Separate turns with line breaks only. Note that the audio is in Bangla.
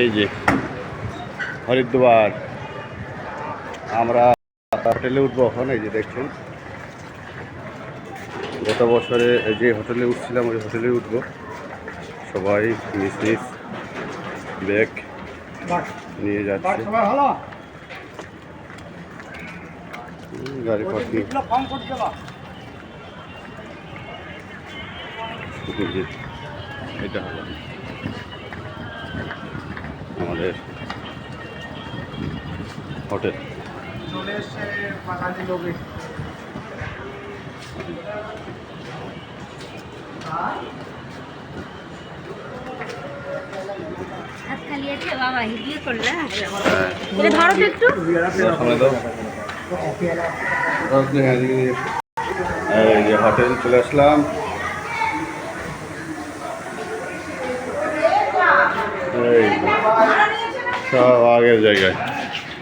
এই যে, হরিদ্বার। আমরা হোটেলে উঠবো এখন, এই যে দেখছেন। গত বছরে যে হোটেলে উঠছিলাম, ওই হোটেলে উঠবো। সবাই মিস মিস ব্যাগ নিয়ে যাচ্ছে। গাড়ি এটা হলো। হোটেল।
ধরো তো একটু
হোটেল চলে আসলাম। সব আগের জায়গায়